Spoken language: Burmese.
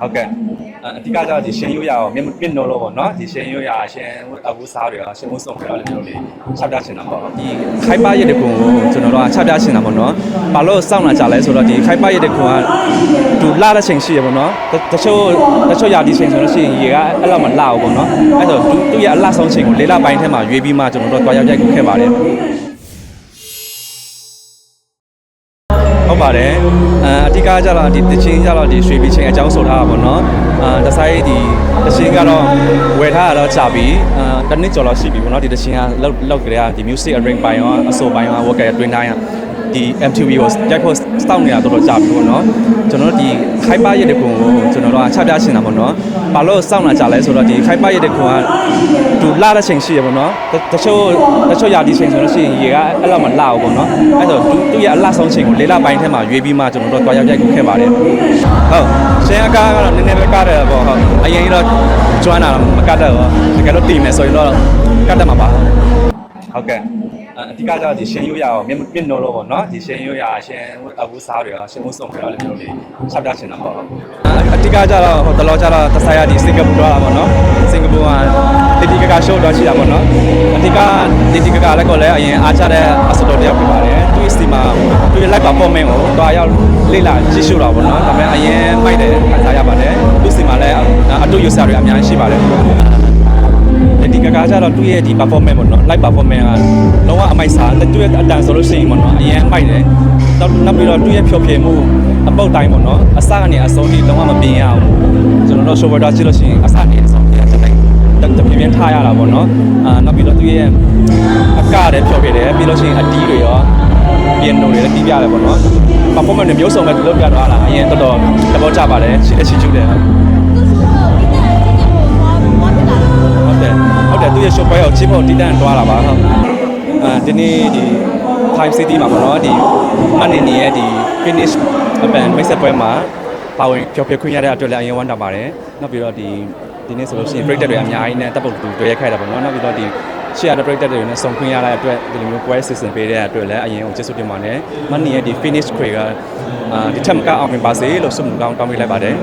ဟုတ်ကဲ့အအဓိကကြောင့်ဒီရှင်ရိုးရအောင်မြင့်မြင့်နိုးလို့ပေါ့နော်ဒီရှင်ရိုးရရှင်အဘူးစားတွေကရှင်မှုဆုံးပြောတယ်မျိုးလေးချပြချင်တာပေါ့ဒီခိုက်ပါရတဲ့ကွန်ကိုကျွန်တော်တို့ကချပြချင်တာပေါ့နော်ဘာလို့စောင့်လာကြလဲဆိုတော့ဒီခိုက်ပါရတဲ့ကွန်ကသူလာတဲ့ချိန်ရှိရပေါ့နော်တချို့တချို့ရာဒီချိန်ဆိုလို့ရှိရင်ရေကအဲ့လောက်မလာဘူးပေါ့နော်အဲ့တော့သူသူရဲ့အလှဆုံးချိန်ကိုလေးလပိုင်းထဲမှာရွေးပြီးမှကျွန်တော်တို့တွားရောက်ရိုက်ခုခဲ့ပါတယ် ဟုတ်ပါတယ်အအဓိကကျတော့ဒီတချင်းကျတော့ဒီရွှေပြည်ချင်းအကြောင်းဆိုထားတာပေါ့နော်အာတဆိုင်ဒီတချင်းကတော့ဝယ်ထားရတော့ကြာပြီအာတစ်နှစ်ကျော်လောက်ရှိပြီပေါ့နော်ဒီတချင်းကလောက်လောက်ကြရဒီ music arrange ပိုင်းရောအဆိုပိုင်းရော work ရတွင်းတိုင်းက ဒီ MTV ကိုရိုက်ဖို့စောင့်နေတာတော်တော်ကြာပြီပေါ့နော်ကျွန်တော်တို့ဒီ hyper ရတဲ့ကွန်ကိုကျွန်တော်တို့ကချပြချင်တာပေါ့နော်ဘာလို့စောင့်လာကြလဲဆိုတော့ဒီ hyper ရတဲ့ကွန်ကသူလာတဲ့ချိန်ရှိရပေါ့နော်တချို့တချို့ရာဒီချိန်ဆိုလို့ရှိရင်ရေကအဲ့လောက်မလာဘူးပေါ့နော်အဲ့တော့သူသူရဲ့အလှဆုံးချိန်ကိုလေးလပိုင်းထဲမှာရွေးပြီးမှကျွန်တော်တို့တွားရောက်ရိုက်ခုခဲ့ပါတယ်ဟုတ်ရှင်အကားကတော့နည်းနည်းပဲကားတယ်ပေါ့ဟုတ်အရင်ကတော့ကျွမ်းတာတော့မကတ်တော့ဘူးတကယ်လို့တည်မယ်ဆိုရင်တော့ကတ်တတ်မှာပါ ဟုတ်ကဲ့အအဓိကကြောင့်ဒီရှင်ရိုးရအောင်မြင့်မြင့်နိုးလို့ပေါ့နော်ဒီရှင်ရိုးရရှင်အဘူးစားတွေကရှင်မှုဆုံးပြောတယ်မျိုးလေးချက်ပြချင်တာပေါ့အဓိကကြတော့ဟိုတလောကြတော့တဆိုင်ရဒီစင်ကာပူတော့တာပေါ့နော်စင်ကာပူကတီတီကကရှိုးတော့ရှိတာပေါ့နော်အဓိကတီတီကကလည်းကိုလည်းအရင်အားချတဲ့အစတော်တယောက်ဖြစ်ပါတယ်သူ့စီမှာသူ့ရဲ့ live performance ကိုတော့ရောက်လေ့လာကြည့်ရှုတာပေါ့နော်ဒါပေမဲ့အရင်မိုက်တယ်ခံစားရပါတယ်သူ့စီမှာလည်းအတူယူဆတွေအများကြီးရှိပါတယ်ဒီ ကကားကြတော့သူ့ရဲ့ဒီ performance ပေါ့နော် live performance ကလုံးဝအမိုက်စားသူ့ရဲ့အတန်ဆိုလို့ရှိရင်ပေါ့နော်အရင်အမိုက်တယ်တော့နောက်ပြီးတော့သူ့ရဲ့ဖြောပြမှုအပုတ်တိုင်းပေါ့နော်အစကနေအဆုံးထိလုံးဝမပြင်ရအောင်ကျွန်တော်တို့ show တော့ကြည့်လို့ရှိရင်အစနေအဆုံးထိတက်တိုင်းတက်တပြင်းပြင်းထားရတာပေါ့နော်အာနောက်ပြီးတော့သူ့ရဲ့အကလည်းဖြောပြတယ်ပြီးလို့ရှိရင်အတီးတွေရောပြင်နိုတွေလည်းတီးပြတယ်ပေါ့နော် performance တွေမျိုးစုံပဲဒီလိုပြသွားတာအရင်တော်တော်သဘောကျပါတယ်ရှင်းလက်ရှိကျူးတယ် ရဲ့ show ပွဲကိုချစ်ဖို့တည်တံ့တွားတာပါဟုတ်အဲဒီနေ့ဒီ Time City မှာပေါ့နော်ဒီမန်နေနေရဲ့ဒီ finish အပန်မိတ်ဆက်ပွဲမှာပါဝင်ဖျော်ဖြေခွင့်ရတဲ့အတွက်လည်းအရင်ဝမ်းတာပါတယ်နောက်ပြီးတော့ဒီဒီနေ့ဆိုလို့ရှိရင် break တွေအများကြီးနဲ့တပ်ပုတ်တူတွေ့ရခိုက်တာပေါ့နော်နောက်ပြီးတော့ဒီရှေ့ရတဲ့ break တွေနဲ့စုံခွင့်ရတဲ့အတွက်ဒီလိုမျိုးပွဲစီစဉ်ပေးတဲ့အတွက်လည်းအရင်ကိုကျေးဇူးတင်ပါတယ်မန်နေရဲ့ဒီ finish ခွေကအာဒီထက်မကအောင်မြင်ပါစေလို့ဆုမတောင်းတောင်းပေးလိုက်ပါတယ်